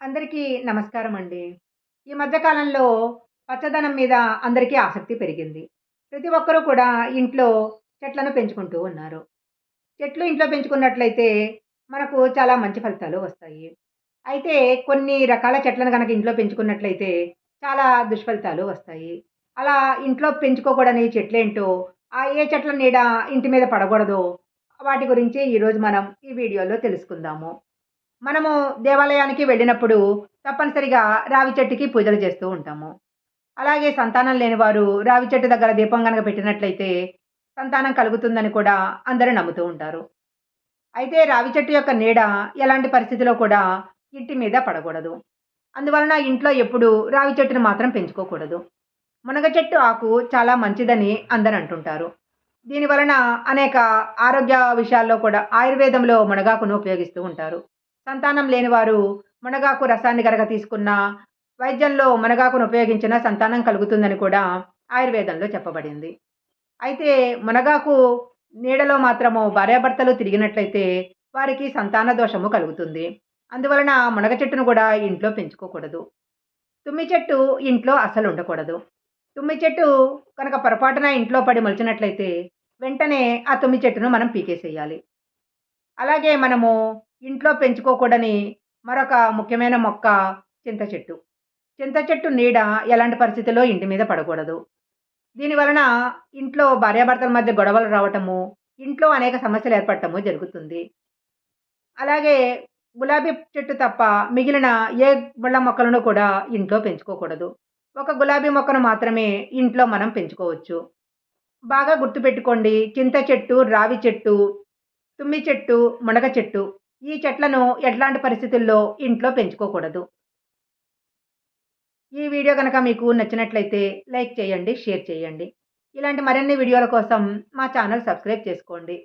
అందరికీ నమస్కారం అండి. ఈ మధ్యకాలంలో పచ్చదనం మీద అందరికీ ఆసక్తి పెరిగింది. ప్రతి ఒక్కరూ కూడా ఇంట్లో చెట్లను పెంచుకుంటూ ఉన్నారు. చెట్లు ఇంట్లో పెంచుకున్నట్లయితే మనకు చాలా మంచి ఫలితాలు వస్తాయి. అయితే కొన్ని రకాల చెట్లను కనుక ఇంట్లో పెంచుకున్నట్లయితే చాలా దుష్ఫలితాలు వస్తాయి. అలా ఇంట్లో పెంచుకోకూడని చెట్లేంటో, ఆ ఏ చెట్ల నీడ ఇంటి మీద పడకూడదో వాటి గురించి ఈరోజు మనం ఈ వీడియోలో తెలుసుకుందాము. మనము దేవాలయానికి వెళ్ళినప్పుడు తప్పనిసరిగా రావి చెట్టుకి పూజలు చేస్తూ ఉంటాము. అలాగే సంతానం లేనివారు రావి చెట్టు దగ్గర దీపం కనుక పెట్టినట్లయితే సంతానం కలుగుతుందని కూడా అందరూ నమ్ముతూ ఉంటారు. అయితే రావి చెట్టు యొక్క నీడ ఎలాంటి పరిస్థితిలో కూడా ఇంటి మీద పడకూడదు. అందువలన ఇంట్లో ఎప్పుడూ రావి చెట్టును మాత్రం పెంచుకోకూడదు. మునగ చెట్టు ఆకు చాలా మంచిదని అందరూ అంటుంటారు. దీని వలన అనేక ఆరోగ్య విషయాల్లో కూడా ఆయుర్వేదంలో మునగాకును ఉపయోగిస్తూ ఉంటారు. సంతానం లేనివారు మునగాకు రసాన్ని గనక తీసుకున్నా, వైద్యంలో మునగాకును ఉపయోగించినా సంతానం కలుగుతుందని కూడా ఆయుర్వేదంలో చెప్పబడింది. అయితే మునగాకు నీడలో మాత్రము భార్యాభర్తలు తిరిగినట్లయితే వారికి సంతాన దోషము కలుగుతుంది. అందువలన మునగ చెట్టును కూడా ఇంట్లో పెంచుకోకూడదు. తుమ్మి చెట్టు ఇంట్లో అస్సలు ఉండకూడదు. తుమ్మి చెట్టు కనుక పొరపాటున ఇంట్లో పడి మొలిచినట్లయితే వెంటనే ఆ తుమ్మి చెట్టును మనం పీకేసేయాలి. అలాగే మనము ఇంట్లో పెంచుకోకూడని మరొక ముఖ్యమైన మొక్క చింత చెట్టు. చింత చెట్టు నీడ ఎలాంటి పరిస్థితిలో ఇంటి మీద పడకూడదు. దీని వలన ఇంట్లో భార్యాభర్తల మధ్య గొడవలు రావటము, ఇంట్లో అనేక సమస్యలు ఏర్పడటము జరుగుతుంది. అలాగే గులాబీ చెట్టు తప్ప మిగిలిన ఏ ముళ్ళ మొక్కలను కూడా ఇంట్లో పెంచుకోకూడదు. ఒక గులాబీ మొక్కను మాత్రమే ఇంట్లో మనం పెంచుకోవచ్చు. బాగా గుర్తుపెట్టుకోండి చింత చెట్టు, రావి చెట్టు, తుమ్మి చెట్టు, మునగ చెట్టు ఈ చెట్లను ఎట్లాంటి పరిస్థితుల్లో ఇంట్లో పెంచుకోకూడదు. ఈ వీడియో కనుక మీకు నచ్చినట్లయితే లైక్ చేయండి, షేర్ చేయండి. ఇలాంటి మరిన్ని వీడియోల కోసం మా ఛానల్ సబ్స్క్రైబ్ చేసుకోండి.